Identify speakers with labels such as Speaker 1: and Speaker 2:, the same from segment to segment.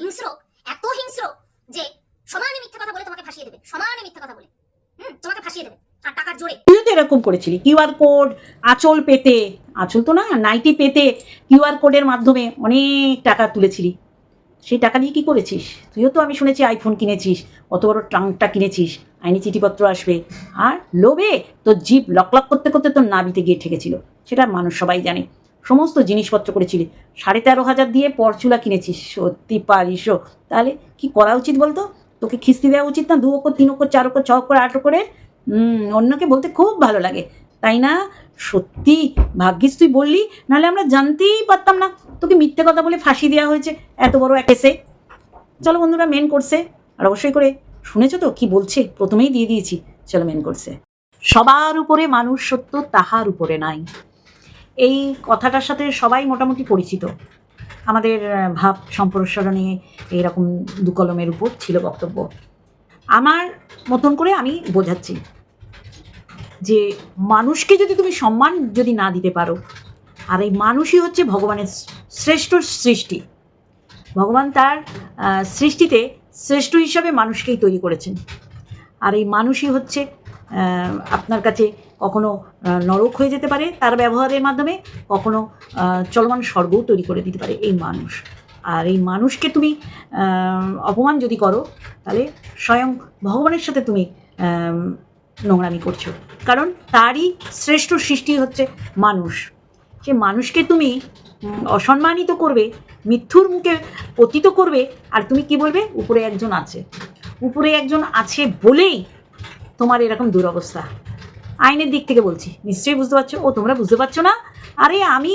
Speaker 1: হিংস্র, এত হিংস্র যে সমানে মিথ্যে কথা বলে তোমাকে ফাঁসিয়ে দেবে, সমানে মিথ্যে কথা বলে। হুম, তোমাকে ফাঁসিয়ে দেবে, আর টাকার জোরে।
Speaker 2: তো এরকম করেছিলি কিউআর কোড পেতে তো না, নাইটি পেতে কিউআর কোডের মাধ্যমে অনেক টাকা তুলেছিলি, সেই টাকা দিয়ে কি করেছিস? তুইও তো আমি শুনেছি আইফোন কিনেছিস অত বড় ট্রাঙ্কটা কিনেছিস, আইনি চিঠিপত্র আসবে। আর লোভে তোর জিপ লক লক করতে করতে তোর নাবিতে গিয়ে ঠেকেছিল, সেটা মানুষ সবাই জানে। সমস্ত জিনিসপত্র করেছিলি। সাড়ে তেরো হাজার দিয়ে পরচুলা কিনেছিস, সত্যি পারিস তাহলে কি করা উচিত বলতো? তোকে খিস্তি দেওয়া উচিত না? দু অক্ষর তিন অক্ষর চার অক্ষর ছ অক্ষর আট করে অন্যকে বলতে খুব ভালো লাগে। তাই না? সত্যি, ভাগ্যিস তুই বললি, নাহলে আমরা জানতেই পারতাম না। তোকে মিথ্যে কথা বলে ফাঁসি দেওয়া হয়েছে, এত বড় এক এসে চলো বন্ধুরা মেন করছে আর অবশ্যই করে, শুনেছো তো কি বলছে? প্রথমেই দিয়ে দিয়েছি। চলো মেন করছে সবার উপরে মানুষ সত্য, তাহার উপরে নাই। এই কথাটার সাথে সবাই মোটামুটি পরিচিত। আমাদের ভাব সম্প্রসারণে এইরকম দু কলমের উপর ছিল বক্তব্য। আমার মতন করে আমি বোঝাচ্ছি যে মানুষকে যদি তুমি সম্মান যদি না দিতে পারো, আর এই মানুষই হচ্ছে ভগবানের শ্রেষ্ঠ সৃষ্টি। ভগবান তার সৃষ্টিতে শ্রেষ্ঠ হিসাবে মানুষকেই তৈরি করেছেন। আর এই মানুষই হচ্ছে আপনার কাছে কখনো নরক হয়ে যেতে পারে তার ব্যবহারের মাধ্যমে, কখনো চলমান স্বর্গও তৈরি করে দিতে পারে এই মানুষ। আর এই মানুষকে তুমি অপমান যদি করো, তাহলে স্বয়ং ভগবানের সাথে তুমি নোংরামি করছ। কারণ তারই শ্রেষ্ঠ সৃষ্টি হচ্ছে মানুষ। সে মানুষকে তুমি অসম্মানিত করবে, মিথ্যুর মুখে পতিত করবে, আর তুমি কি বলবে? উপরে একজন আছে। উপরে একজন আছে বলেই তোমার এরকম দুরবস্থা। আইনের দিক থেকে বলছি। নিশ্চয়ই বুঝতে পারছ? ও, তোমরা বুঝতে পারছ না? আরে আমি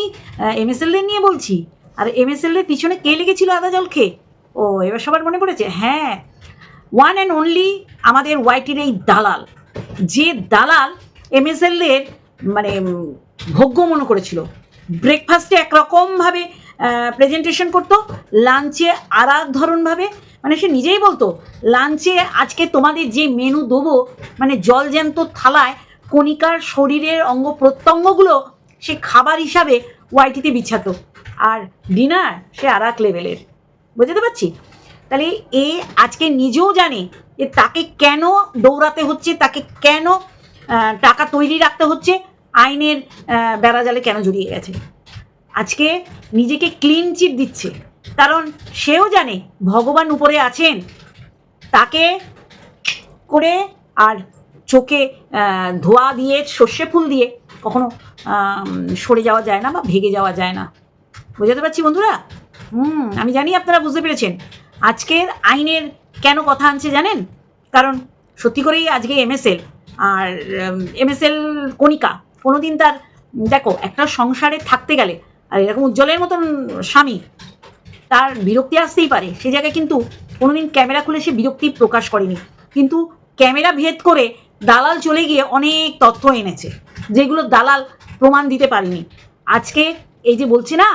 Speaker 2: এমএসএল এর নিয়ে বলছি। আর এমএসএল এর পিছনে কে লেগেছিল আদা জল খেয়ে? ও, এবার সবার মনে পড়েছে? হ্যাঁ। ওয়ান অ্যান্ড অনলি আমাদের ওয়াইটির এই দালাল, যে দালাল এমএসএল এর মানে ভোগ্য মনে করেছিল। ব্রেকফাস্টে একরকমভাবে প্রেজেন্টেশন করতো লাঞ্চে আর এক ধরনভাবে। মানে সে নিজেই বলতো লাঞ্চে আজকে তোমাদের যে মেনু দেবো মানে জল জ্যান্ত থালায় কণিকার শরীরের অঙ্গ প্রত্যঙ্গগুলো সে খাবার হিসাবে ওয়াইটিতে বিছাতো আর ডিনার সে আর এক লেভেলের। বুঝতে পারছি? তাহলে এ আজকে নিজেও জানে যে তাকে কেন দৌড়াতে হচ্ছে, তাকে কেন টাকা তৈরি রাখতে হচ্ছে, আইনের বেড়াজালে কেন জড়িয়ে গেছে। আজকে নিজেকে ক্লিন চিট দিচ্ছে। কারণ সেও জানে ভগবান উপরে আছেন। তাকে করে আর চোখে ধোয়া দিয়ে, সর্ষে ফুল দিয়ে কখনো সরে যাওয়া যায় না বা ভেগে যাওয়া যায় না। বোঝাতে পারছি বন্ধুরা? হুম, আমি জানি আপনারা বুঝতে পেরেছেন। আজকের আইনের কেন কথা আনছে জানেন? কারণ সত্যি করেই আজকে এমএসএল, আর এমএসএল কণিকা, কোনোদিন তার, দেখো, একটা সংসারে থাকতে গেলে, আর এরকম উজ্জ্বলের মতন স্বামী, তার বিরক্তি আসতেই পারে। সে জায়গায় কিন্তু কোনোদিন ক্যামেরা খুলে সে বিরক্তি প্রকাশ করেনি। কিন্তু ক্যামেরা ভেদ করে দালাল চলে গিয়ে অনেক তথ্য এনেছে, যেগুলো দালাল প্রমাণ দিতে পারেনি। আজকে এই যে বলছে না,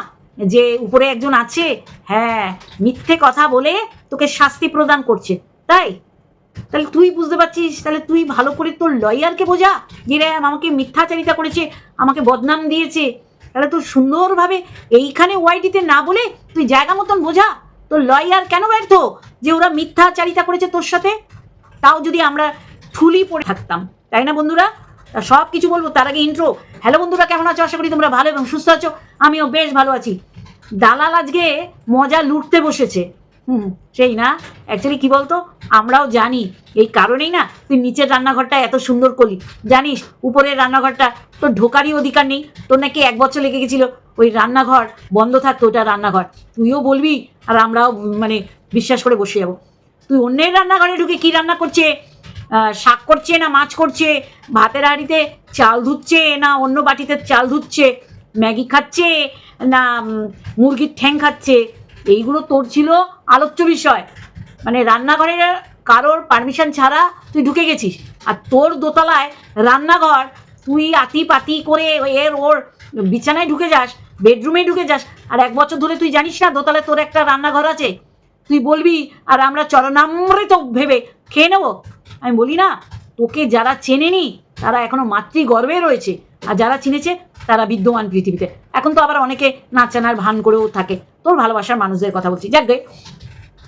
Speaker 2: যে উপরে একজন আছে হ্যাঁ মিথ্যে কথা বলে তোকে শাস্তি প্রদান করছে, তাই? তাহলে তুই বুঝতে পারছিস, তাহলে তুই ভালো করে তোর লয়ারকে বোঝা, যে রে, আমাকে মিথ্যাচারিতা করেছে, আমাকে বদনাম দিয়েছে। তাহলে তোর সুন্দরভাবে এইখানে ওয়াইটিতে না বলে তুই জায়গা মতন বোঝা, তোর লয়ার কেন ব্যর্থ যে ওরা মিথ্যাচারিতা করেছে তোর সাথে? তাও যদি আমরা ঠুলি পড়ে থাকতাম। তাই না বন্ধুরা? সব কিছু বলব, তার আগে ইন্ট্রো হ্যালো বন্ধুরা, কেমন আছো? আশা করি তোমরা ভালো এবং সুস্থ আছো। আমিও বেশ ভালো আছি। দালাল আজকে মজা লুটতে বসেছে। হুম সেই না? অ্যাকচুয়ালি কি বলতো? আমরাও জানি। এই কারণেই না তুই নিচের রান্নাঘরটা এত সুন্দর করলি। জানিস, উপরের রান্নাঘরটা তোর ঢোকারই অধিকার নেই। তোর নাকি এক বছর লেগে গেছিল ওই রান্নাঘর বন্ধ থাকতো ওটা রান্নাঘর। তুইও বলবি, আর আমরাও মানে বিশ্বাস করে বসে যাব। তুই অন্যের রান্নাঘরে ঢুকে কি রান্না করছে? শাক করছে না মাছ করছে? ভাতের হাঁড়িতে চাল ধুচ্ছে না অন্য বাটিতে চাল ধুচ্ছে? ম্যাগি খাচ্ছে না মুরগির ঠ্যাং খাচ্ছে? এইগুলো তোর ছিল আলোচ্য বিষয়। মানে রান্নাঘরে কারোর পারমিশন ছাড়া তুই ঢুকে গেছিস। আর তোর দোতলায় রান্নাঘর, তুই আতি পাতি করে এর ওর বিছানায় ঢুকে যাস বেডরুমে ঢুকে যাস, আর এক বছর ধরে তুই জানিস না দোতলায় তোর একটা রান্নাঘর আছে? তুই বলবি, আর আমরা চরণামৃত ভেবে খেয়ে নেব? আমি বলি, না, তোকে যারা চেনেনি, তারা এখনও মাতৃ গর্বে রয়েছে। আর যারা চিনেছে, তারা বিদ্যমান পৃথিবীতে। এখন তো আবার অনেকে নাচানার ভান করেও থাকে। তোর ভালোবাসার মানুষদের কথা বলছি। যাক গে,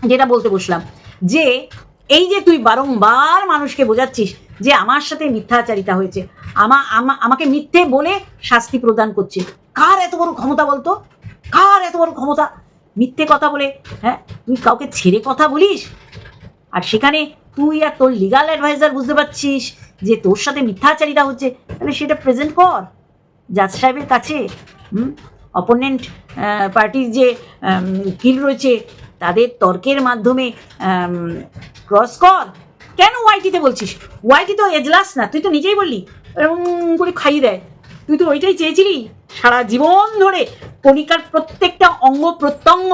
Speaker 2: যেটা বলতে বসলাম, যে এই যে তুই বারংবার মানুষকে বোঝাচ্ছিস যে আমার সাথে মিথ্যাচারিতা হয়েছে, আমা, আমা- আমাকে মিথ্যে বলে শাস্তি প্রদান করছে। কার এত বড় ক্ষমতা বলতো? কার এত বড় ক্ষমতা? মিথ্যে কথা বলে হ্যাঁ তুই কাউকে ছেড়ে কথা বলিস? আর সেখানে তুই আর তোর লিগাল অ্যাডভাইজার বুঝতে পারছিস যে তোর সাথে মিথ্যাচারিতা হচ্ছে। তাহলে সেটা প্রেজেন্ট কর। জাজ সাহেবের কাছে, হুম? অপোনেন্ট পার্টির যে কিল রয়েছে, তাদের তর্কের মাধ্যমে ক্রস কর। কেন ওয়াইটিতে বলছিস? ওয়াইটি তো এজলাস না, তুই তো নিজেই বললি। এরকম করে খাইয়ে দেয়। তুই তো ওইটাই চেয়েছিলি। সারা জীবন ধরে কণিকার প্রত্যেকটা অঙ্গ প্রত্যঙ্গ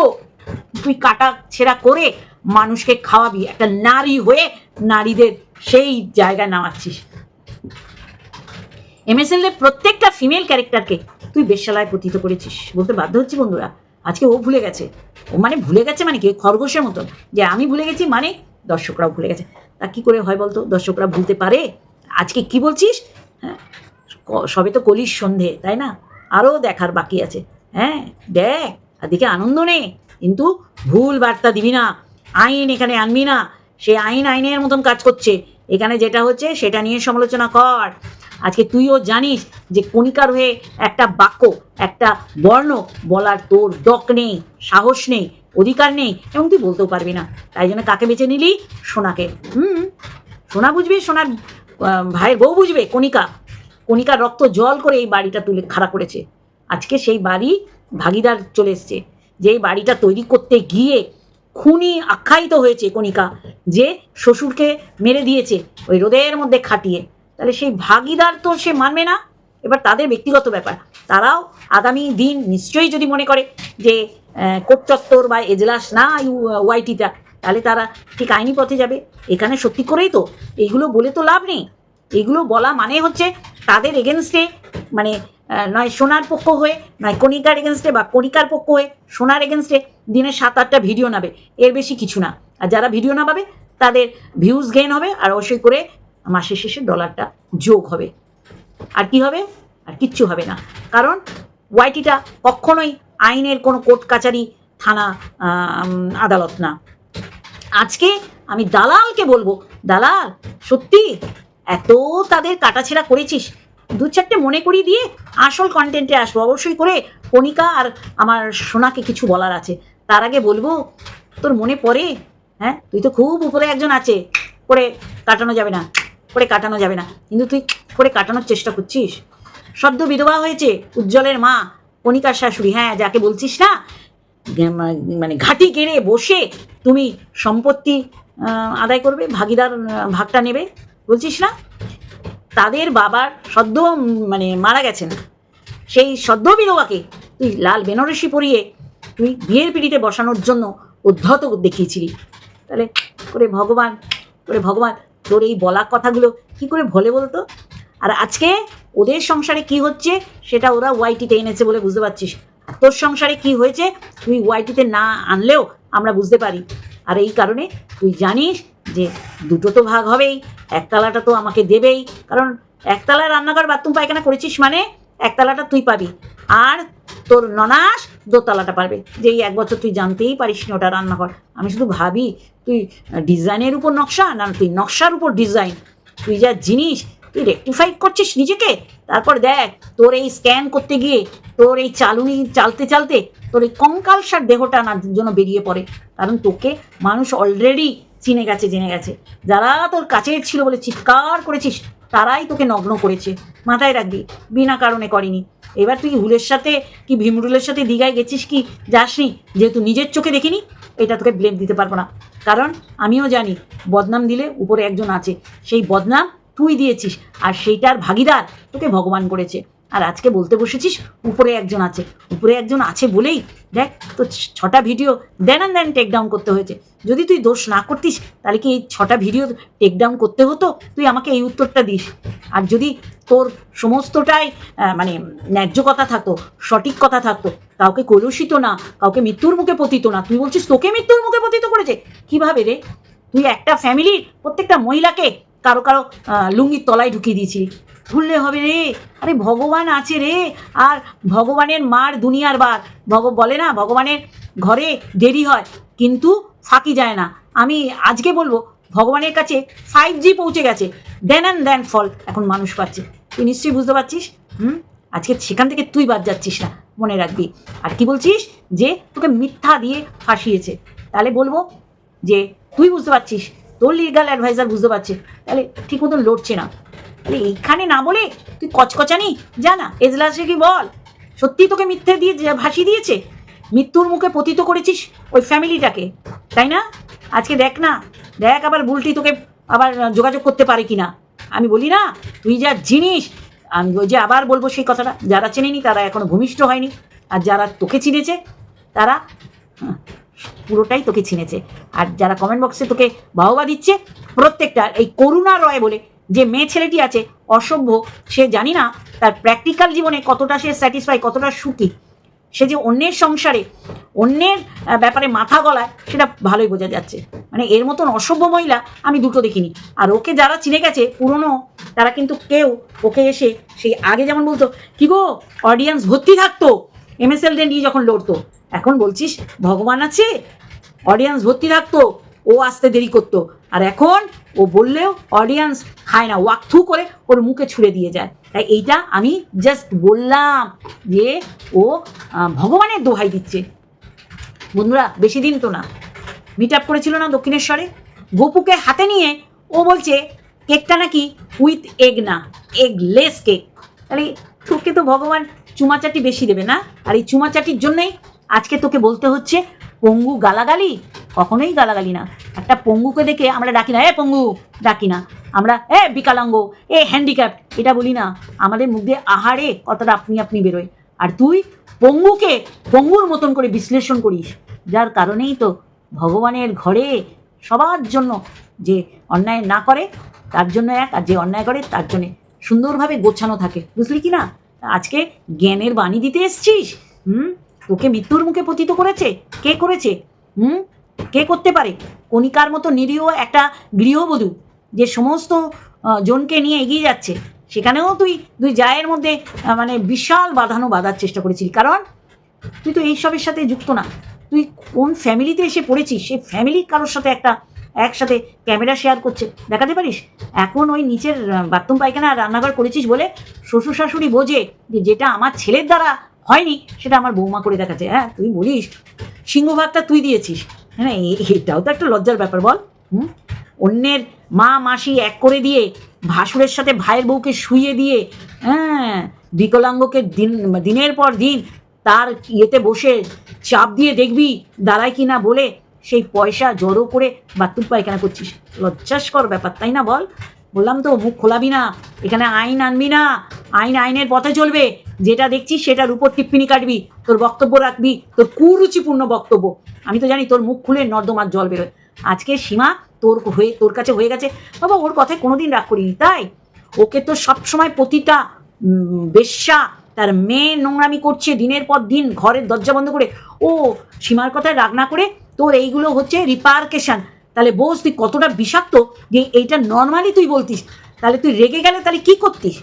Speaker 2: তুই কাটা ছেঁড়া করে মানুষকে খাওয়াবি। একটা নারী হয়ে নারীদের সেই জায়গায় নামাচ্ছিস। এমএসএল এর প্রত্যেকটা ফিমেল ক্যারেক্টারকে তুই বেশ্যালয় পতিত করেছিস। বলতে বাধ্য হচ্ছি বন্ধুরা। আজকে ও ভুলে গেছে। ও মানে ভুলে গেছে মানে কি? খরগোশের মতন। যে আমি ভুলে গেছি মানে দর্শকরাও ভুলে গেছে। তা কি করে হয় বলতো? দর্শকরা ভুলতে পারে? আজকে কি বলছিস? হ্যাঁ? সবে তো কলির সন্ধে, তাই না? আরও দেখার বাকি আছে। হ্যাঁ দেখ। আর আনন্দ নে। কিন্তু ভুল বার্তা দিবি না। আইন এখানে আনবি না। সে আইন আইনের মতন কাজ করছে। এখানে যেটা হচ্ছে, সেটা নিয়ে সমালোচনা কর। আজকে তুইও জানিস যে কণিকার হয়ে একটা বাক্য, একটা বর্ণ বলার তোর ডক নেই, সাহস নেই, অধিকার নেই, এবং তুই বলতেও পারবি না। তাই জন্য কাকে বেছে নিলি? সোনাকে। হুম? সোনা বুঝবি? সোনার ভাইয়ের বউ বুঝবে? কণিকা। কণিকার রক্ত জল করে এই বাড়িটা তুলে খাড়া করেছে। আজকে সেই বাড়ি ভাগিদার চলে এসছে। যে এই বাড়িটা তৈরি করতে গিয়ে খুনি আখ্যায়িত হয়েছে কণিকা, যে শ্বশুরকে মেরে দিয়েছে ওই রোদের মধ্যে খাটিয়ে। তাহলে সেই ভাগিদার তো সে মানবে না। এবার তাদের ব্যক্তিগত ব্যাপার। তারাও আগামী দিন নিশ্চয়ই যদি মনে করে যে কোর্ট চত্বর বা এজলাস না ওয়াইটিটা, তাহলে তারা ঠিক আইনি পথে যাবে। এখানে সত্যি করেই তো এইগুলো বলে তো লাভ নেই। এগুলো বলা মানে হচ্ছে তাদের এগেনস্টে মানে নয় সোনার পক্ষ হয়ে, নয় কণিকার এগেনস্টে বা কণিকার পক্ষ হয়ে, সোনার এগেনস্টে দিনে সাত আটটা ভিডিও নাবে। এর বেশি কিছু না। আর যারা ভিডিও না পাবে তাদের ভিউজ গেইন হবে আর অবশ্যই করে মাসের শেষে ডলারটা যোগ হবে। আর কি হবে? আর কিচ্ছু হবে না। কারণ ওয়াইটিটা কখনোই আইনের কোনো কোর্ট কাচারি থানা আদালত না। আজকে আমি দালালকে বলব, দালাল, সত্যি এত তাদের কাটাছেড়া করেছিস দু চারটে মনে করিয়ে দিয়ে আসল কন্টেন্টে আসব। অবশ্যই করে কণিকা আর আমার সোনাকে কিছু বলার আছে। তার আগে বলব, তোর মনে পড়ে? হ্যাঁ? তুই তো খুব উপরে একজন আছে। করে কাটানো যাবে না। করে কাটানো যাবে না। কিন্তু তুই করে কাটানোর চেষ্টা করছিস। সদ্য বিধবা হয়েছে উজ্জ্বলের মা কণিকার শাশুড়ি। হ্যাঁ যাকে বলছিস না? মানে ঘাটি কেড়ে বসে তুমি সম্পত্তি আদায় করবে, ভাগিদার, ভাগটা নেবে। বলছিস না? তাদের বাবার সদ্য মানে মারা গেছেন। সেই সদ্য বিধবাকে তুই লাল বেনারসি পরিয়ে তুই বিয়ের পিড়িতে বসানোর জন্য উদ্ধত দেখিয়েছিলি। তাহলে করে ভগবান করে ভগবান, তোর এই বলা কথাগুলো কি করে ভোলে বলতো? আর আজকে ওদের সংসারে কি হচ্ছে সেটা ওরা ওয়াইটিতে এনেছে বলে বুঝতে পারছিস। তোর সংসারে কি হয়েছে তুই ওয়াইটিতে না আনলেও আমরা বুঝতে পারি। আর এই কারণে তুই জানিস যে দুটো তো ভাগ হবেই, একতলাটা তো আমাকে দেবেই। কারণ একতলায় রান্নাঘর, বাথরুম, পায়খানা করেছিস মানে একতলাটা তুই পাবি। আর তোর ননাস দোতলাটা পারবে। যে এই এক বছর তুই জানতেই পারিস না ওটা রান্নাঘর। আমি শুধু ভাবি, তুই ডিজাইনের উপর নকশা না তুই নকশার উপর ডিজাইন? তুই যা জিনিস তুই রেকটিফাই করছিস নিজেকে? তারপর দেখ, তোর এই স্ক্যান করতে গিয়ে, তোর এই চালুনি চালতে চালতে, তোর এই কঙ্কালসার দেহটা না জন্য বেরিয়ে পড়ে। কারণ তোকে মানুষ অলরেডি চিনে গেছে, জেনে গেছে। যারা তোর কাছে ছিল বলে চিৎকার করেছিস, তারাই তোকে নগ্ন করেছে। মাথায় রাখবি, বিনা কারণে করেনি। এবার তুই হুলের সাথে কি ভীমরুলের সাথে দীঘায় গেছিস কি যাসনি, যেহেতু নিজের চোখে দেখিনি, এটা তোকে ব্লেম দিতে পারব না। কারণ আমিও জানি, বদনাম দিলে উপরে একজন আছে। সেই বদনাম তুই দিয়েছিস, আর সেইটার ভাগিদার তোকে ভগবান করেছে। আর আজকে বলতে বসেছিস, উপরে একজন আছে। উপরে একজন আছে বলেই দেখ তো ছটা video then and then take down করতে হয়েছে। যদি তুই দোষ না করতিস, তাহলে কি এই ছটা ভিডিও টেক ডাউন করতে হতো? তুই আমাকে এই উত্তরটা দিস। আর যদি তোর সমস্তটাই মানে ন্যায্য কথা থাকতো, সঠিক কথা থাকতো, কাউকে কলুষিত না, কাউকে মৃত্যুর মুখে পতিত না, তুই বলছিস তোকে মৃত্যুর মুখে পতিত করেছে? কীভাবে রে? তুই একটা ফ্যামিলির প্রত্যেকটা মহিলাকে কারও কারও লুঙ্গির তলায় ঢুকিয়ে দিয়েছিলি ভুললে হবে রে। আরে ভগবান আছে রে। আর ভগবানের মার দুনিয়ার বার। ভগ, বলে না, ভগবানের ঘরে দেরি হয়, কিন্তু ফাঁকি যায় না। আমি আজকে বলব, ভগবানের কাছে ফাইভ জি পৌঁছে গেছে। দেন অ্যান্ড দেন ফল এখন মানুষ পাচ্ছে। তুই নিশ্চয়ই বুঝতে পারছিস? হুম? আজকে সেখান থেকে তুই বাদ যাচ্ছিস না, মনে রাখবি। আর কি বলছিস? যে তোকে মিথ্যা দিয়ে ফাঁসিয়েছে। তাহলে বলব যে তুই বুঝতে পারছিস লিগাল অ্যাডভাইজার বুঝতে পারছে। তাহলে ঠিক মতন লড়ছে না। তাহলে এইখানে না বলে তুই কচকচানি, যা না, এজলাসে কি বল? সত্যি তোকে মিথ্যে দিয়ে ভাসিয়ে দিয়েছে? মৃত্যুর মুখে পতিত করেছিস ওই ফ্যামিলিটাকে, তাই না? আজকে দেখ না, দেখ আবার বুলটি তোকে আবার যোগাযোগ করতে পারে কি না আমি বলি না, তুই যা জিনিস, আমি ওই যে আবার বলব সেই কথাটা, যারা চেনেনি তারা এখনও ভূমিষ্ঠ হয়নি। আর যারা তোকে চিনেছে, তারা পুরোটাই তোকে চিনেছে। আর যারা কমেন্ট বক্সে তোকে বাহবা দিচ্ছে, প্রত্যেকটা এই করুণা রয় বলে যে মেয়ে ছেলেটি আছে, অসভ্য, সে জানি না তার প্র্যাকটিক্যাল জীবনে কতটা সে স্যাটিসফাই কতটা সুখী। সে যে অন্যের সংসারে, অন্যের ব্যাপারে মাথা গলায়, সেটা ভালোই বোঝা যাচ্ছে। মানে এর মতন অসভ্য মহিলা আমি দুটো দেখিনি। আর ওকে যারা চিনে গেছে, পুরনো, তারা কিন্তু কেউ ওকে এসে সেই আগে যেমন বলতো, কি গো অডিয়েন্স ভর্তি থাকতো এমএসএলদের নিয়ে যখন লড়তো। এখন বলছিস, ভগবান আছে অডিয়েন্স ভর্তি থাকতো, ও আসতে দেরি করতো। আর এখন ও বললেও অডিয়েন্স খায় না ওয়াক থু করে ওর মুখে ছুঁড়ে দিয়ে যায়। তাই এইটা আমি জাস্ট বললাম যে ও ভগবানের দোহাই দিচ্ছে। বন্ধুরা, বেশি দিন তো না। মিট আপ করেছিল না দক্ষিণেশ্বরে? গোপুকে হাতে নিয়ে ও বলছে, কেকটা নাকি উইথ এগ না এগ লেস কেক তাহলে তোকে তো ভগবান চুমাচাটি বেশি দেবে না? আর এই চুমাচাটির জন্যেই আজকে তোকে বলতে হচ্ছে পঙ্গু গালাগালি? কখনোই গালাগালি না। একটা পঙ্গুকে দেখে আমরা ডাকি না, এ পঙ্গু, ডাকি না। আমরা, এ বিকালাঙ্গ, এ হ্যান্ডিক্যাপ্ট এটা বলি না। আমাদের মুখ দিয়ে আহারে কথাটা আপনি আপনি বেরোয়। আর তুই পঙ্গুকে, পঙ্গুর মতন করে বিশ্লেষণ করিস। যার কারণেই তো ভগবানের ঘরে সবার জন্য যে অন্যায় না করে, তার জন্য এক, আর যে অন্যায় করে, তার জন্যে সুন্দরভাবে গোছানো থাকে। বুঝলি কি না? আজকে জ্ঞানের বাণী দিতে এসছিস? হুম? তোকে মৃত্যুর মুখে পতিত করেছে? কে করেছে? হুম? কে করতে পারে? কণিকার মতো নিরীহ একটা গৃহবধূ যে সমস্ত জনকে নিয়ে এগিয়ে যাচ্ছে। সেখানেও তুই দুই জায়ের মধ্যে মানে বিশাল বাঁধানো বাঁধার চেষ্টা করেছিলি কারণ তুই তো এইসবের সাথে যুক্ত না। তুই কোন ফ্যামিলিতে এসে পড়েছিস? সেই ফ্যামিলির কারোর সাথে একটা, একসাথে ক্যামেরা শেয়ার করছে। দেখাতে পারিস? এখন ওই নিচের বাথরুম পায়খানা রান্নাঘর করেছিস বলে শ্বশুর শাশুড়ি বোঝে যে যেটা আমার ছেলের দ্বারা হয়নি, সেটা আমার বৌমা করে দেখাচ্ছে। হ্যাঁ তুই বলিস। সিংহভাগটা তুই দিয়েছিস। হ্যাঁ এটাও তো একটা লজ্জার ব্যাপার, বল। হুম? অন্যের মা, মাসি এক করে দিয়ে ভাসুরের সাথে ভাইয়ের বউকে শুইয়ে দিয়ে হ্যাঁ বিকলাঙ্গকে দিন, দিনের পর দিন তার ইয়েতে বসে চাপ দিয়ে দেখবি দাঁড়ায় কি না বলে সেই পয়সা জড়ো করে বাথরুম পায়খানা করছিস। লজ্জাস্কর ব্যাপার, তাই না বল? বললাম তো, মুখ খোলাবি না। এখানে আইন আনবি না। আইন আইনের পথে চলবে। যেটা দেখছিস সেটার উপর টিপ্পিনি কাটবি। তোর বক্তব্য রাখবি। তোর কুরুচিপূর্ণ বক্তব্য। আমি তো জানি তোর মুখ খুলে নর্দমার জল বেরোয়। আজকে সীমা তোর হয়ে, তোর কাছে হয়ে গেছে। বাবা, ওর কথায় কোনোদিন রাগ করিনি, তাই? ওকে তো সবসময় প্রতিটা বেশ্যা, তার মেয়ে নোংরামি করছে দিনের পর দিন, ঘরের দরজা বন্ধ করে। ও, সীমার কথায় রাগ না করে তোর এইগুলো হচ্ছে রিপার্কেশন তাহলে বোস, তুই কতটা বিষাক্ত যে এইটা নর্মালি তুই বলতিস? তাহলে তুই রেগে গেলে তাহলে কি করতিস?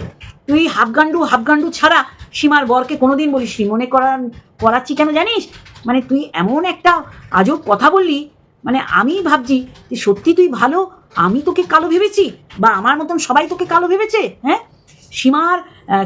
Speaker 2: তুই হাফগান্ডু হাফগান্ডু ছাড়া সীমার বরকে কোনোদিন বলিস নি মনে করান, করাচ্ছি কেন জানিস? মানে তুই এমন একটা আজব কথা বললি মানে আমি ভাবছি যে সত্যি তুই ভালো, আমি তোকে কালো ভেবেছি বা আমার মতন সবাই তোকে কালো ভেবেছে হ্যাঁ? সীমার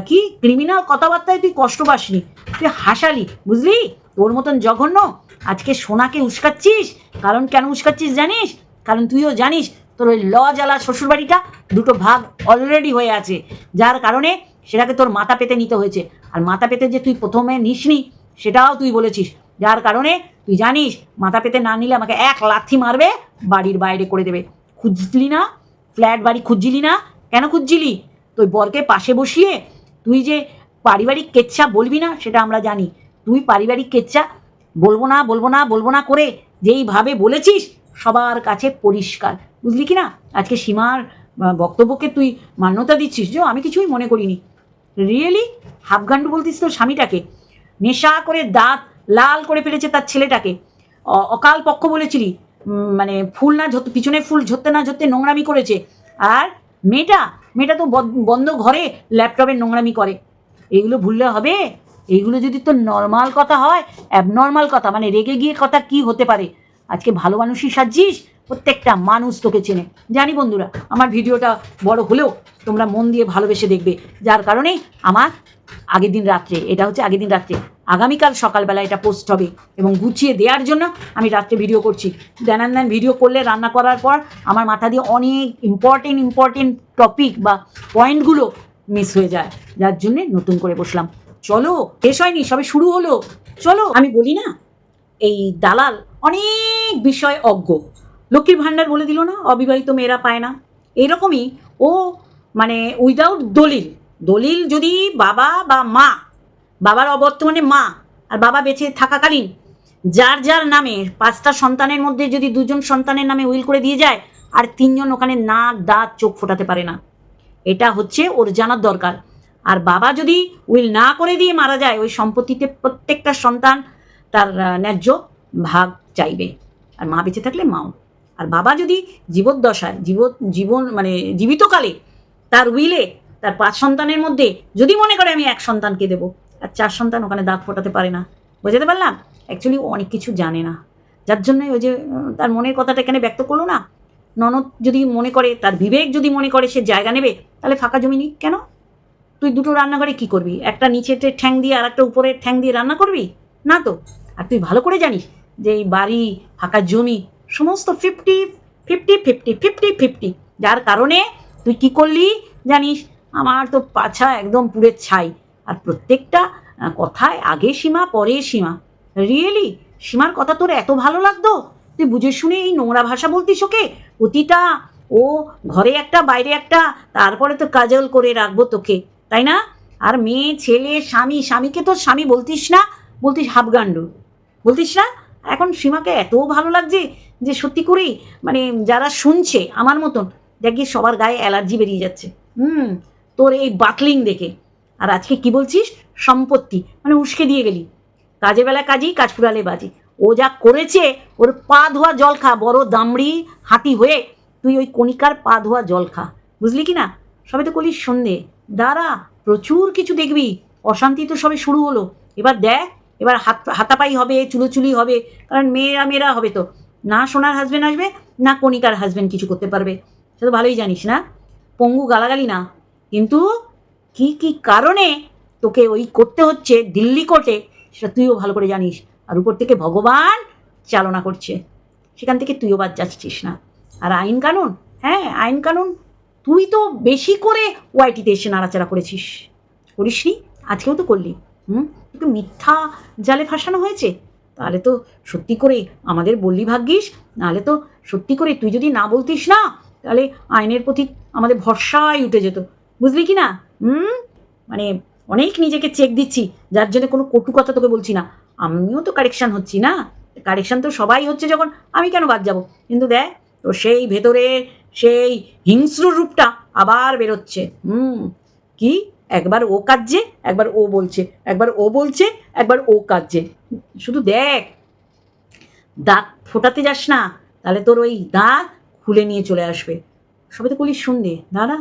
Speaker 2: কি ক্রিমিনাল কথাবার্তায় তুই কষ্ট পাসনি, তুই হাসালি, বুঝলি? তোর মতন জঘন্য? আজকে সোনাকে উস্কাচ্ছিস? কারণ কেন উস্কাচ্ছিস জানিস? কারণ তুইও জানিস, তোর ওই ল জ্বালা শ্বশুরবাড়িটা দুটো ভাগ অলরেডি হয়ে আছে। যার কারণে সেটাকে তোর মাথা পেতে নিতে হয়েছে। আর মাথা পেতে যে তুই প্রথমে নিসনি, সেটাও তুই বলেছিস। যার কারণে তুই জানিস, মাথা পেতে না নিলে আমাকে এক লাথি মারবে, বাড়ির বাইরে করে দেবে। খুঁজলি না? ফ্ল্যাট বাড়ি খুঁজছিলি না? কেন খুঁজছিলি? তুই বরকে পাশে বসিয়ে তুই যে পারিবারিক কেচ্ছা বলবি না, সেটা আমরা জানি। তুই পারিবারিক কেচ্ছা, বলব না বলব না বলব না করে যেইভাবে বলেছিস, সবার কাছে পরিষ্কার। বুঝলি কি না? আজকে সীমার বক্তব্যকে তুই মান্যতা দিচ্ছিস যে আমি কিছুই মনে করিনি। রিয়েলি হাফগান্ডু বলতিস তোর স্বামীটাকে? নেশা করে দাঁত লাল করে ফেলেছে তার ছেলেটাকে। অকাল পক্ষ বলেছিলি মানে ফুল না ঝরতে পিছনে ফুল ঝরতে না ঝরতে নোংরামি করেছে। আর মেয়েটা মেয়েটা তো বন্ধ ঘরে ল্যাপটপে নোংরামি করে। এগুলো ভুললে হবে? এইগুলো যদি তোর নর্মাল কথা হয় অ্যাবনর্মাল কথা মানে রেগে গিয়ে কথা কি হতে পারে? আজকে ভালো মানুষই সাজছিস, প্রত্যেকটা মানুষ তোকে চেনে। জানি বন্ধুরা, আমার ভিডিওটা বড় হলেও তোমরা মন দিয়ে ভালোবেসে দেখবে। যার কারণে আমার আগের দিন রাত্রে, এটা হচ্ছে আগের দিন রাত্রে, আগামীকাল সকালবেলা এটা পোস্ট হবে এবং গুছিয়ে দেওয়ার জন্য আমি রাত্রে ভিডিও করছি। দেন দেন ভিডিও করলে, রান্না করার পর আমার মাথা দিয়ে অনেক ইম্পর্টেন্ট ইম্পর্টেন্ট টপিক বা পয়েন্টগুলো মিস হয়ে যায়। যার জন্যে নতুন করে বসলাম। চলো, শেষ হয়নি, সবে শুরু হলো। চলো, আমি বলি না, এই দালাল অনেক বিষয় অজ্ঞ। লক্ষ্মীর ভাণ্ডার বলে দিল না, অবিবাহিত মেয়েরা পায় না। এরকমই ও মানে উইদাউট দলিল। দলিল যদি বাবা বা মা, বাবার অবর্তমানে মা আর বাবা বেঁচে থাকাকালীন যার যার নামে পাঁচটা সন্তানের মধ্যে যদি দুজন সন্তানের নামে উইল করে দিয়ে যায়, আর তিনজন ওখানে নাক দাঁত চোখ ফোটাতে পারে না। এটা হচ্ছে ওর জানার দরকার। আর বাবা যদি উইল না করে দিয়ে মারা যায়, ওই সম্পত্তিতে প্রত্যেকটা সন্তান তার ন্যায্য ভাগ চাইবে। আর মা বেঁচে থাকলে মাও। আর বাবা যদি জীবদ্দশায় জীব জীবন মানে জীবিতকালে তার উইলে, তার পাঁচ সন্তানের মধ্যে যদি মনে করে আমি এক সন্তানকে দেবো, আর চার সন্তান ওখানে দাঁত ফোটাতে পারে না। বোঝাতে পারলাম? অ্যাকচুয়ালি অনেক কিছু জানে না। যার জন্য ওই যে তার মনের কথাটা এখানে ব্যক্ত করল না? ননদ যদি মনে করে, তার বিবেক যদি মনে করে সে জায়গা নেবে, তাহলে ফাঁকা জমি নিক কেন? তুই দুটো রান্নাঘরে কি করবি? একটা নিচেতে ঠ্যাং দিয়ে আর একটা উপরে ঠ্যাং দিয়ে রান্না করবি? না তো? আর তুই ভালো করে জানিস যে এই বাড়ি, ফাঁকা জমি, সমস্ত fifty fifty fifty fifty fifty যার কারণে তুই কি করলি জানিস? আমার তো পাছা একদম পুরে ছাই। আর প্রত্যেকটা কথায় আগে সীমা, পরে সীমা। রিয়েলি সীমার কথা তোর এত ভালো লাগতো? তুই বুঝে শুনে এই নোংরা ভাষা বলতিস ওকে? প্রতিটা, ও ঘরে একটা, বাইরে একটা, তারপরে তো কাজল করে রাখব তোকে। তাই না? আর মেয়ে, ছেলে, স্বামী, স্বামীকে তো স্বামী বলতিস না, বলতিস হাফগান্ডু বলতিস না? এখন সীমাকে এত ভালো লাগছে যে সত্যি করেই মানে যারা শুনছে আমার মতন দেখি সবার গায়ে অ্যালার্জি বেরিয়ে যাচ্ছে। হুম, তোর এই বাটলিং দেখে। আর আজকে কি বলছিস? সম্পত্তি। মানে উস্কে দিয়ে গেলি। কাজে বেলা কাজই কাজ ফুরালে বাজি। ও যা করেছে, ওর পা ধোয়া জল খা, বড় দামড়ি হাতি হয়ে তুই ওই কণিকার পা ধোয়া জল খা। বুঝলি কি না? সবে তো কলিস সন্ধে। দাঁড়া, প্রচুর কিছু দেখবি। অশান্তি তো সবে শুরু হলো। এবার দেখ, এবার হাত, হাতাপাই হবে, চুলোচুলি হবে, কারণ মেয়েরা মেয়েরা হবে তো। না সোনার হাজবেন্ড আসবে, না কণিকার হাজবেন্ড কিছু করতে পারবে। সে তো ভালোই জানিস, না? পঙ্গু গালাগালি না। কিন্তু কি কি কারণে তোকে ওই করতে হচ্ছে দিল্লি কোর্টে সেটা তুইও ভালো করে জানিস। আর উপর থেকে ভগবান চালনা করছে। সেখান থেকে তুইও বাদ যাচ্ছিস না। আর আইন কানুন হ্যাঁ আইন কানুন তুই তো বেশি করে ওয়াইটিতে এসে নাড়াচাড়া করেছিস। করিসনি? আজকেও তো করলি। হুম? তোকে মিথ্যা জালে ফাঁসানো হয়েছে? তাহলে তো সত্যি করে আমাদের বললি ভাগ্যিস। নাহলে তো সত্যি করে তুই যদি না বলতিস না, তাহলে আইনের প্রতি আমাদের ভরসাই উঠে যেত। বুঝলি কি না? হুম? মানে অনেক নিজেকে চেক দিচ্ছি, যার জন্য কোনো কটু কথা তোকে বলছি না। আমিও তো কারেকশান হচ্ছি না? কারেকশান তো সবাই হচ্ছে যখন আমি কেন বাদ যাব? কিন্তু দেখ তো সেই ভেতরে সেই হিংস্র রূপটা আবার বেরোচ্ছে। হুম, কি? একবার ও কাজছে একবার ও বলছে, একবার ও বলছে, একবার ও কাজছে শুধু দেখ, দাঁত ফোটাতে যাস না, তাহলে তোর ওই দাঁত খুলে নিয়ে চলে আসবে। সবে তো কলিস শুনবে দাঁড়া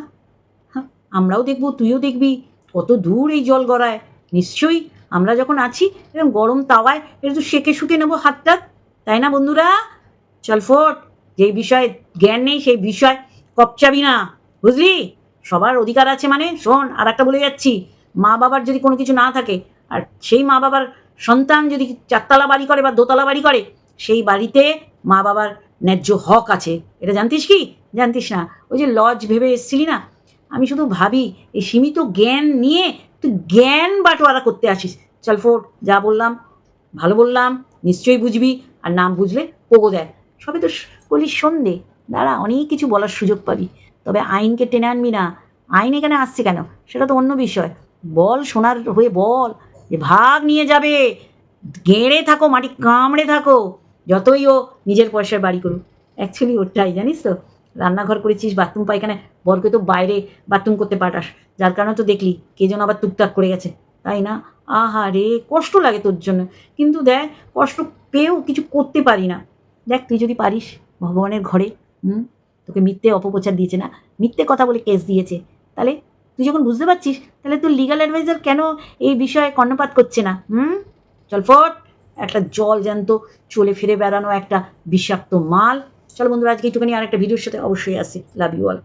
Speaker 2: হ্যাঁ আমরাও দেখব, তুইও দেখবি, কত দূর এই জল গড়ায়। নিশ্চয়ই আমরা যখন আছি, এরকম গরম তাওয়ায়, একটু সেকে শুকে নেব হাতটা, তাই না বন্ধুরা? চল ফোট। যেই বিষয়ে জ্ঞান নেই, সেই বিষয় কপচাবি না। বুঝলি? সবার অধিকার আছে মানে। শোন আর একটা বলে যাচ্ছি। মা বাবার যদি কোনো কিছু না থাকে, আর সেই মা বাবার সন্তান যদি চারতলা বাড়ি করে বা দোতলা বাড়ি করে, সেই বাড়িতে মা বাবার ন্যায্য হক আছে। এটা জানতিস কি? জানতিস না। ওই যে লজ ভেবে এসছিলি না? আমি শুধু ভাবি, এই সীমিত জ্ঞান নিয়ে তুই জ্ঞান বাটোয়ারা করতে আসিস। চল ফোট যা বললাম, ভালো বললাম, নিশ্চয়ই বুঝবি, আর নাম বুঝলে পোগো দেয়। সবই তো বলি সন্ধে দাঁড়া, অনেক কিছু বলার সুযোগ পাবি। তবে আইনকে টেনে আনবি না। আইন এখানে আসছে কেন? সেটা তো অন্য বিষয়। বল, সোনার হয়ে বল যে ভাগ নিয়ে যাবে। গেঁড়ে থাকো, মাটি কামড়ে থাকো। যতই ও নিজের পয়সার বাড়ি করুক। অ্যাকচুয়ালি ওটাই, জানিস তো? রান্নাঘর করেছিস, বাথরুম পায়খানায় বরকে তো বাইরে বাথরুম করতে পাঠাস। যার কারণে তো দেখলি, কে যেন আবার টুকটাক করে গেছে। তাই না? আহা রে, কষ্ট লাগে তোর জন্য। কিন্তু দেখ, কষ্ট পেয়েও কিছু করতে পারি না। দেখ, তুই যদি পারিস। ভগবানের ঘরে, হুম? তোকে মিথ্যে অপপ্রচার দিয়েছে না? মিথ্যে কথা বলে কেস দিয়েছে। তাহলে তুই যখন বুঝতে পারছিস, তাহলে তোর লিগাল অ্যাডভাইজার কেন এই বিষয়ে কর্ণপাত করছে না? হুম? চল ফট, একটা জল জ্যান্ত চলে ফিরে বেড়ানো একটা বিষাক্ত মাল। চলো বন্ধুরা, আজকে একটুখানি আর একটা ভিডিওর সাথে অবশ্যই আসি। Love you all